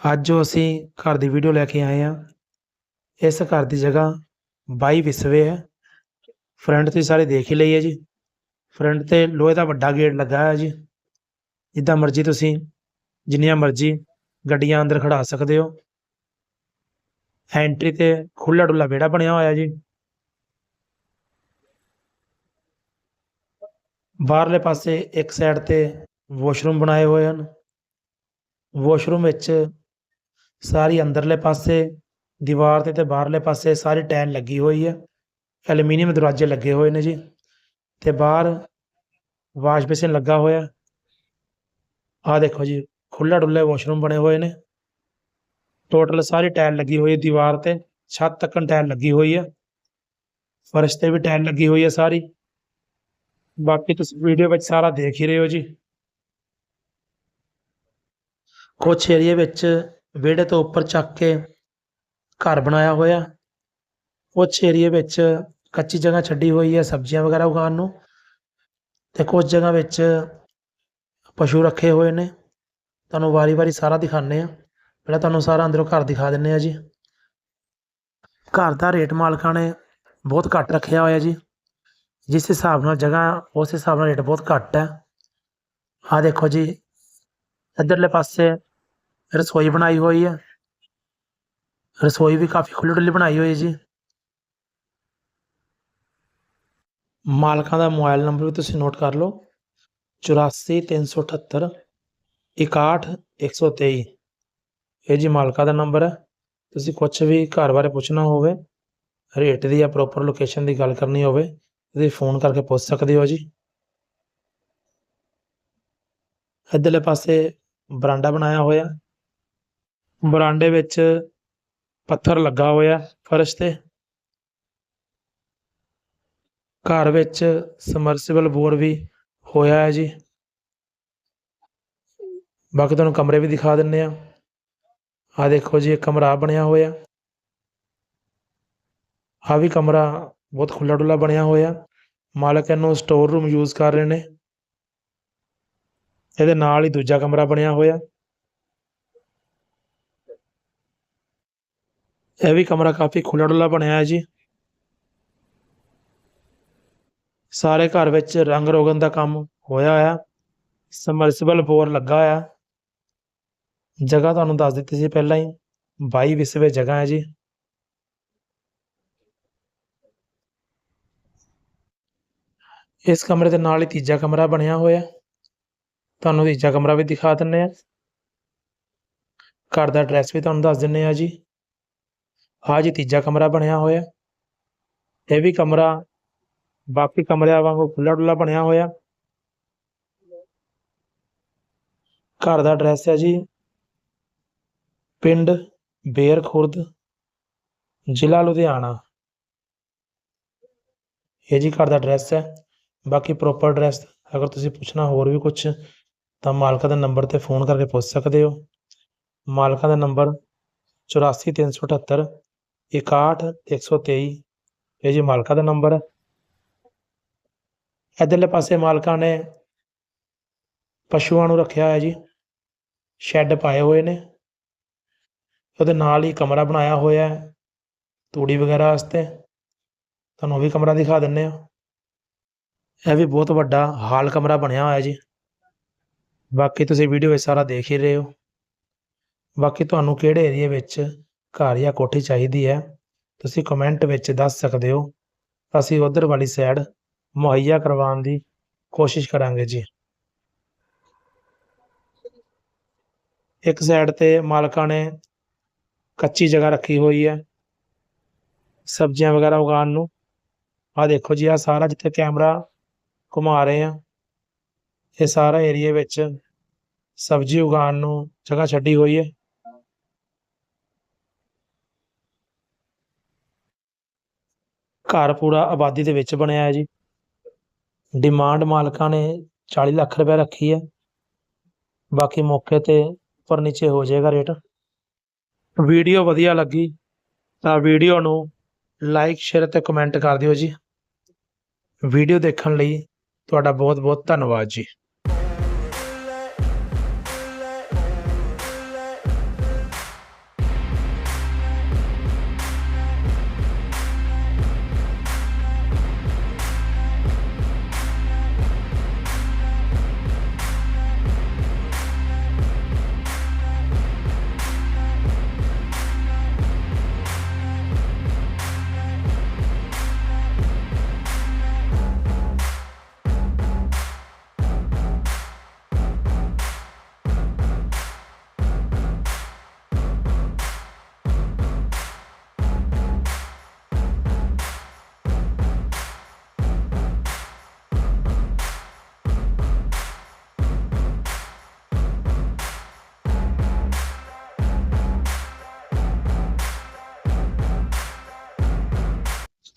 ਅੱਜ ਜੋ ਅਸੀਂ ਘਰ ਦੀ ਵੀਡੀਓ ਲੈ ਕੇ ਆਏ ਆ ਇਸ ਘਰ ਦੀ ਜਗ੍ਹਾ 22 ਵਿਸਵੇ ਹੈ। ਫਰੰਟ ਤੁਸੀਂ ਸਾਰੇ ਦੇਖ ਹੀ ਲਈ ਹੈ ਜੀ। ਫਰੰਟ ਤੇ ਲੋਹੇ ਦਾ ਵੱਡਾ ਗੇਟ ਲੱਗਾ ਹੈ ਜੀ। ਜਿੱਦਾਂ ਮਰਜ਼ੀ ਤੁਸੀਂ ਜਿੰਨੀਆਂ ਮਰਜ਼ੀ ਗੱਡੀਆਂ ਅੰਦਰ ਖੜਾ ਸਕਦੇ ਹੋ। ਐਂਟਰੀ ਤੇ ਖੁੱਲਾ ਡੁੱਲਾ ਵਿਹੜਾ ਬਣਿਆ ਹੋਇਆ ਜੀ। ਬਾਹਰਲੇ ਪਾਸੇ ਇੱਕ ਸਾਈਡ ਤੇ ਵਾਸ਼ਰੂਮ ਬਣਾਏ ਹੋਏ ਹਨ। ਵਾਸ਼ਰੂਮ ਵਿੱਚ ਸਾਰੀ ਅੰਦਰਲੇ ਪਾਸੇ, ਦੀਵਾਰ ਤੇ ਤੇ ਬਾਹਰਲੇ ਪਾਸੇ ਸਾਰੀ ਟੈਨ ਲੱਗੀ ਹੋਈ ਹੈ। ਐਲੂਮੀਨੀਅਮ ਦਰਵਾਜ਼ੇ ਲੱਗੇ ਹੋਏ ਨੇ ਜੀ। ਤੇ ਬਾਹਰ ਵਾਸ਼ ਬੇਸਿਨ ਲੱਗਾ ਹੋਇਆ। ਆਹ ਦੇਖੋ ਜੀ ਖੁੱਲਾ ਡੁੱਲੇ ਵਾਸ਼ਰੂਮ ਬਣੇ ਹੋਏ ਨੇ। ਟੋਟਲ ਸਾਰੀ ਟਾਇਲ ਲੱਗੀ ਹੋਈ ਹੈ ਦੀਵਾਰ ਤੇ। ਛੱਤ ਤੱਕ ਟਾਇਲ ਲੱਗੀ ਹੋਈ ਹੈ। ਫਰਸ਼ ਤੇ ਵੀ ਟਾਇਲ ਲੱਗੀ ਹੋਈ ਹੈ ਸਾਰੀ। ਬਾਕੀ ਤੁਸੀਂ ਵੀਡੀਓ ਵਿੱਚ ਸਾਰਾ ਦੇਖ ਹੀ ਰਹੇ ਹੋ ਜੀ। ਕੁਛ ਏਰੀਏ ਵਿੱਚ ਵਿਹੜੇ ਤੋਂ ਉੱਪਰ ਚੱਕ ਕੇ ਘਰ ਬਣਾਇਆ ਹੋਇਆ। ਕੁਛ ਏਰੀਏ ਵਿੱਚ ਕੱਚੀ ਜਗ੍ਹਾ ਛੱਡੀ ਹੋਈ ਹੈ ਸਬਜ਼ੀਆਂ ਵਗੈਰਾ ਉਗਾਉਣ ਨੂੰ ਤੇ ਕੁਝ ਜਗ੍ਹਾ ਵਿੱਚ ਪਸ਼ੂ ਰੱਖੇ ਹੋਏ ਨੇ। ਤੁਹਾਨੂੰ ਵਾਰੀ-ਵਾਰੀ ਸਾਰਾ ਦਿਖਾਣੇ ਆ ਪਹਿਲਾਂ ਤੁਹਾਨੂੰ ਸਾਰਾ ਅੰਦਰੋਂ ਘਰ ਦਿਖਾ ਦਿੰਨੇ ਆ ਜੀ। ਘਰ ਦਾ ਰੇਟ ਮਾਲਕਾਂ ਨੇ ਬਹੁਤ ਘੱਟ ਰੱਖਿਆ ਹੋਇਆ ਜੀ। ਜਿਸ ਹਿਸਾਬ ਨਾਲ ਜਗ੍ਹਾ, ਉਸ ਹਿਸਾਬ ਨਾਲ ਰੇਟ ਬਹੁਤ ਘੱਟ ਹੈ। ਆਹ ਦੇਖੋ ਜੀ, ਇੱਧਰਲੇ ਪਾਸੇ ਰਸੋਈ ਬਣਾਈ ਹੋਈ ਹੈ ਰਸੋਈ ਵੀ ਕਾਫੀ ਖੁੱਲ੍ਹੀ ਡੁੱਲੀ ਬਣਾਈ ਹੋਈ ਜੀ। ਮਾਲਕਾਂ ਦਾ ਮੋਬਾਈਲ ਨੰਬਰ ਵੀ ਤੁਸੀਂ ਨੋਟ ਕਰ ਲਓ। 84378 61123 ਇਹ ਜੀ ਮਾਲਕਾਂ ਦਾ ਨੰਬਰ ਹੈ ਤੁਸੀਂ ਕੁਝ ਵੀ ਘਰ ਬਾਰੇ ਪੁੱਛਣਾ ਹੋਵੇ, ਰੇਟ ਦੀ ਜਾਂ ਪ੍ਰੋਪਰ ਲੋਕੇਸ਼ਨ ਦੀ ਗੱਲ ਕਰਨੀ ਹੋਵੇ, ਤੁਸੀਂ ਫੋਨ ਕਰਕੇ ਪੁੱਛ ਸਕਦੇ ਹੋ ਜੀ। ਇੱਧਰਲੇ ਪਾਸੇ ਬਰਾਂਡਾ ਬਣਾਇਆ ਹੋਇਆ। ਬਰਾਂਡੇ ਵਿੱਚ ਪੱਥਰ ਲੱਗਾ ਹੋਇਆ ਫਰਸ਼ ਤੇ। ਘਰ ਵਿੱਚ ਸਮਰਸੀਬਲ ਬੋਰ ਵੀ ਹੋਇਆ ਹੈ ਜੀ। ਬਾਕੀ ਤੁਹਾਨੂੰ ਕਮਰੇ ਵੀ ਦਿਖਾ ਦਿੰਨੇ ਆ ਆ ਦੇਖੋ ਜੀ ਇਹ ਕਮਰਾ ਬਣਿਆ ਹੋਇਆ। ਆ ਵੀ ਕਮਰਾ ਬਹੁਤ ਖੁੱਲਾ ਡੁੱਲਾ ਬਣਿਆ ਹੋਇਆ। ਮਾਲਕ ਇਹਨੂੰ ਸਟੋਰ ਰੂਮ ਯੂਜ਼ ਕਰ ਰਹੇ ਨੇ। ਇਹਦੇ ਨਾਲ ਹੀ ਦੂਜਾ ਕਮਰਾ ਬਣਿਆ ਹੋਇਆ। ਇਹ ਵੀ ਕਮਰਾ ਕਾਫੀ ਖੁੱਲਾ ਡੁੱਲਾ ਬਣਿਆ ਹੈ ਜੀ। ਸਾਰੇ ਘਰ ਵਿੱਚ ਰੰਗ ਰੋਗਨ ਦਾ ਕੰਮ ਹੋਇਆ ਹੋਇਆ। ਸਮਰਸੀਬਲ ਬੋਰ ਲੱਗਾ ਹੋਇਆ। ਜਗ੍ਹਾ ਤੁਹਾਨੂੰ ਦੱਸ ਦਿੱਤੀ ਸੀ ਪਹਿਲਾਂ ਹੀ। 22 ਵਿਸਵੇ ਜਗ੍ਹਾ ਹੈ ਜੀ। ਇਸ ਕਮਰੇ ਦੇ ਨਾਲ ਹੀ ਤੀਜਾ ਕਮਰਾ ਬਣਿਆ ਹੋਇਆ। ਤੁਹਾਨੂੰ ਤੀਜਾ ਕਮਰਾ ਵੀ ਦਿਖਾ ਦਿੰਨੇ ਆ ਘਰ ਦਾ ਐਡਰੈਸ ਵੀ ਤੁਹਾਨੂੰ ਦੱਸ ਦਿੰਨੇ ਆ ਜੀ। ਆ ਜੀ ਤੀਜਾ ਕਮਰਾ ਬਣਿਆ ਹੋਇਆ। ਇਹ ਵੀ ਕਮਰਾ ਬਾਕੀ ਕਮਰਿਆਂ ਵਾਂਗੂ ਖੁੱਲਾ ਡੁੱਲਾ ਬਣਿਆ ਹੋਇਆ। ਘਰ ਦਾ ਐਡਰੈਸ ਹੈ ਜੀ ਪਿੰਡ ਬੇਰ ਖੁਰਦ ਜ਼ਿਲ੍ਹਾ ਲੁਧਿਆਣਾ। ਇਹ ਜੀ ਘਰ ਦਾ ਐਡਰੈਸ ਹੈ। ਬਾਕੀ ਪ੍ਰੋਪਰ ਐਡਰੈਸ ਅਗਰ ਤੁਸੀਂ ਪੁੱਛਣਾ ਹੋਰ ਵੀ ਕੁਝ ਤਾਂ ਮਾਲਕਾ ਦੇ ਨੰਬਰ ਤੇ ਫੋਨ ਕਰਕੇ ਪੁੱਛ ਸਕਦੇ ਹੋ। ਮਾਲਕਾ ਦਾ ਨੰਬਰ 84378 61123 ਇਹ ਜੀ ਮਾਲਕਾ ਦਾ ਨੰਬਰ ਹੈ। ਇੱਧਰਲੇ ਪਾਸੇ ਮਾਲਕਾਂ ਨੇ ਪਸ਼ੂਆਂ ਨੂੰ ਰੱਖਿਆ ਹੋਇਆ ਜੀ। ਸ਼ੈੱਡ ਪਾਏ ਹੋਏ ਨੇ। ਉਹਦੇ ਨਾਲ ਹੀ ਕਮਰਾ ਬਣਾਇਆ ਹੋਇਆ ਹੈ। ਤੂੜੀ ਵਗੈਰਾ ਵਾਸਤੇ। ਤੁਹਾਨੂੰ ਉਹ ਵੀ ਕਮਰਾ ਦਿਖਾ ਦਿੰਨੇ ਆ ਇਹ ਵੀ ਬਹੁਤ ਵੱਡਾ ਹਾਲ ਕਮਰਾ ਬਣਿਆ ਹੋਇਆ ਜੀ। ਬਾਕੀ ਤੁਸੀਂ ਵੀਡੀਓ ਵਿੱਚ ਸਾਰਾ ਦੇਖ ਹੀ ਰਹੇ ਹੋ। ਬਾਕੀ ਤੁਹਾਨੂੰ ਕਿਹੜੇ ਏਰੀਆ ਵਿੱਚ ਘਰ ਜਾਂ ਕੋਠੀ ਚਾਹੀਦੀ ਹੈ, ਤੁਸੀਂ ਕਮੈਂਟ ਵਿੱਚ ਦੱਸ ਸਕਦੇ ਹੋ। ਅਸੀਂ ਉਧਰ ਵਾਲੀ ਸਾਈਡ ਮੁਹੱਈਆ ਕਰਵਾਉਣ ਦੀ ਕੋਸ਼ਿਸ਼ ਕਰਾਂਗੇ ਜੀ। ਇੱਕ ਸਾਈਡ ਤੇ ਮਾਲਕਾਂ ਨੇ ਕੱਚੀ ਜਗ੍ਹਾ ਰੱਖੀ ਹੋਈ ਹੈ, ਸਬਜ਼ੀਆਂ ਵਗੈਰਾ ਉਗਾਉਣ ਨੂੰ। ਆ ਦੇਖੋ ਜੀ ਆ ਸਾਰਾ ਜਿੱਥੇ ਕੈਮਰਾ ਘੁਮਾ ਰਹੇ ਆ ਇਹ ਸਾਰਾ ਏਰੀਆ ਵਿੱਚ ਸਬਜ਼ੀ ਉਗਾਉਣ ਨੂੰ ਜਗ੍ਹਾ ਛੱਡੀ ਹੋਈ ਹੈ। ਘਰ ਪੂਰਾ ਆਬਾਦੀ ਦੇ ਵਿੱਚ ਬਣਿਆ ਹੈ ਜੀ। ਡਿਮਾਂਡ ਮਾਲਕਾਂ ਨੇ 40 ਲੱਖ ਰੁਪਏ ਰੱਖੀ ਹੈ। ਬਾਕੀ ਮੌਕੇ ਤੇ ਉੱਪਰ ਨੀਚੇ ਹੋ ਜਾਏਗਾ ਰੇਟ ਵੀਡੀਓ ਵਧੀਆ ਲੱਗੀ ਤਾਂ ਵੀਡੀਓ ਨੂੰ ਲਾਈਕ ਸ਼ੇਅਰ ਤੇ ਕਮੈਂਟ ਕਰ ਦਿਓ ਜੀ। ਵੀਡੀਓ ਦੇਖਣ ਲਈ ਤੁਹਾਡਾ ਬਹੁਤ ਬਹੁਤ ਧੰਨਵਾਦ ਜੀ।